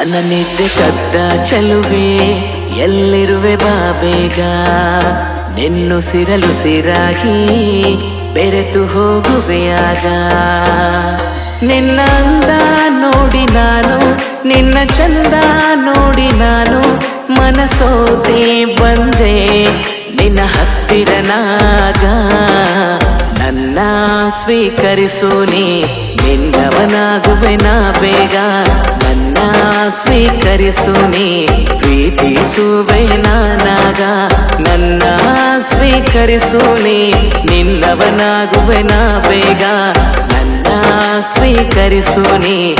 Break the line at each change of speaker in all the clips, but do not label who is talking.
ನನ್ನ ನಿದ್ದೆ ಕದ್ದ ಚೆಲುವೆ, ಎಲ್ಲಿರುವೆ ಬಾಬೇಗ? ನಿನ್ನುಸಿರಲು ಸಿರಾಗಿ ಬೆರೆತು ಹೋಗುವೆಯಾಗ ನಿನ್ನ ಅಂದ ನೋಡಿ ನಾನು, ನಿನ್ನ ಚಂದ ನೋಡಿ ನಾನು, ಮನಸೋತೆ ಬಂದೆ ನಿನ್ನ ಹತ್ತಿರನಾಗ ನನ್ನ ಸ್ವೀಕರಿಸು ನೀ ನಿನ್ನವನಾಗುವೆ ನಾ ಬೇಗ. ನನ್ನ ಸ್ವೀಕರಿಸು ನೀ ಪ್ರೀತಿಸುವೆ ನಾನಾಗ. ನನ್ನ ಸ್ವೀಕರಿಸು ನೀ ನಿನ್ನವನಾಗುವೆ ನಾ ಬೇಗ. ನನ್ನ ಸ್ವೀಕರಿಸು ನೀ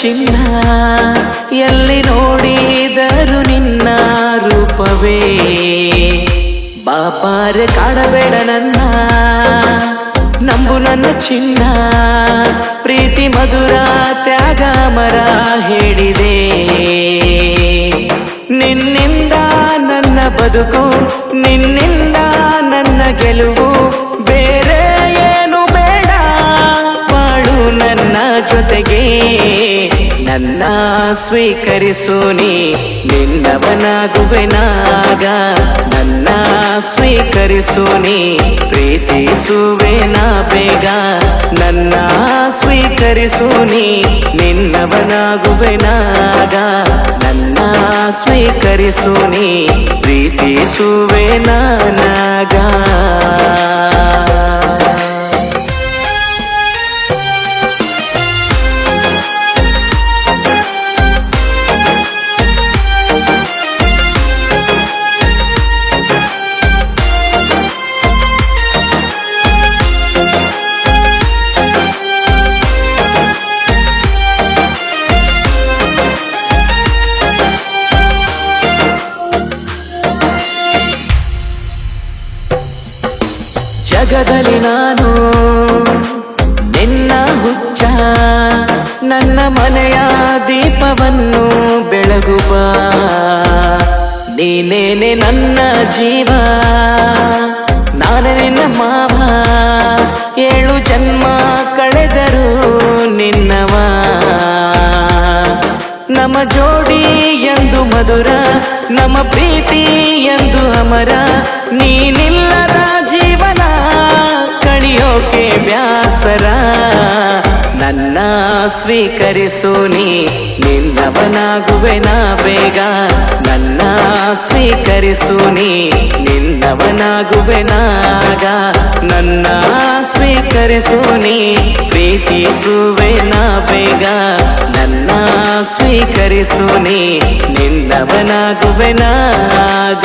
ಚಿನ್ನ ಎಲ್ಲಿ ನೋಡಿದರು ನಿನ್ನ ರೂಪವೇ? ಬಾಪಾರೆ ಕಾಡಬೇಡ ನನ್ನ, ನಂಬು ನನ್ನ ಚಿನ್ನ. ಪ್ರೀತಿ ಮಧುರ ತ್ಯಾಗ ಮರ ಹೇಳಿದೆ. ನಿನ್ನಿಂದ ನನ್ನ ಬದುಕು, ನಿನ್ನಿಂದ ನನ್ನ ಗೆಲುವು, ಬೇರೆ ಏನು ಬೇಡ. ಬಾಳು ನನ್ನ ಜೊತೆಗೆ. ನನ್ನ ಸ್ವೀಕರಿಸು ನೀ. ನಿನ್ನವನಾಗುವೆನಾಗ. ನನ್ನ ಸ್ವೀಕರಿಸು ನೀ. ಪ್ರೀತಿಸುವೆನ ಬೇಗ. ನನ್ನ ಸ್ವೀಕರಿಸು ನೀ. ನಿನ್ನವನಾಗುವೆನಾಗ. ನನ್ನ ಸ್ವೀಕರಿಸು ನೀ. ಪ್ರೀತಿಸುವೆ ಜಗದಲ್ಲಿ ನಾನು ನಿನ್ನ ಹುಚ್ಚ, ನನ್ನ ಮನೆಯ ದೀಪವನ್ನು ಬೆಳಗುವ. ನೀನೇನೆ ನನ್ನ ಜೀವ, ನಾನು ನಿನ್ನ ಮಾವ. ಏಳು ಜನ್ಮ ಕಳೆದರು ನಿನ್ನವ. ನಮ್ಮ ಜೋಡಿ ಎಂದು ಮಧುರ, ನಮ್ಮ ಪ್ರೀತಿ ಎಂದು ಅಮರ. ನೀನಿಲ್ಲದ ಕಣಿಯೋಕೆ ಬ್ಯಾಸರ ನನ್ನ ಸ್ವೀಕರಿಸು ನೀ, ನಿನ್ನವನಾಗುವೆ ನಾ ಬೇಗ. ನನ್ನ ಸ್ವೀಕರಿಸು ನೀ, ನಿನ್ನವನಾಗುವೆ ನಾಗ ನನ್ನ ಸ್ವೀಕರಿಸು ನೀ, ಪ್ರೀತಿಸುವೆ ನಾ ಬೇಗ. ನನ್ನ ಸ್ವೀಕರಿಸು ನೀ, ನಿನ್ನವನಾಗುವೆ ನಾಗ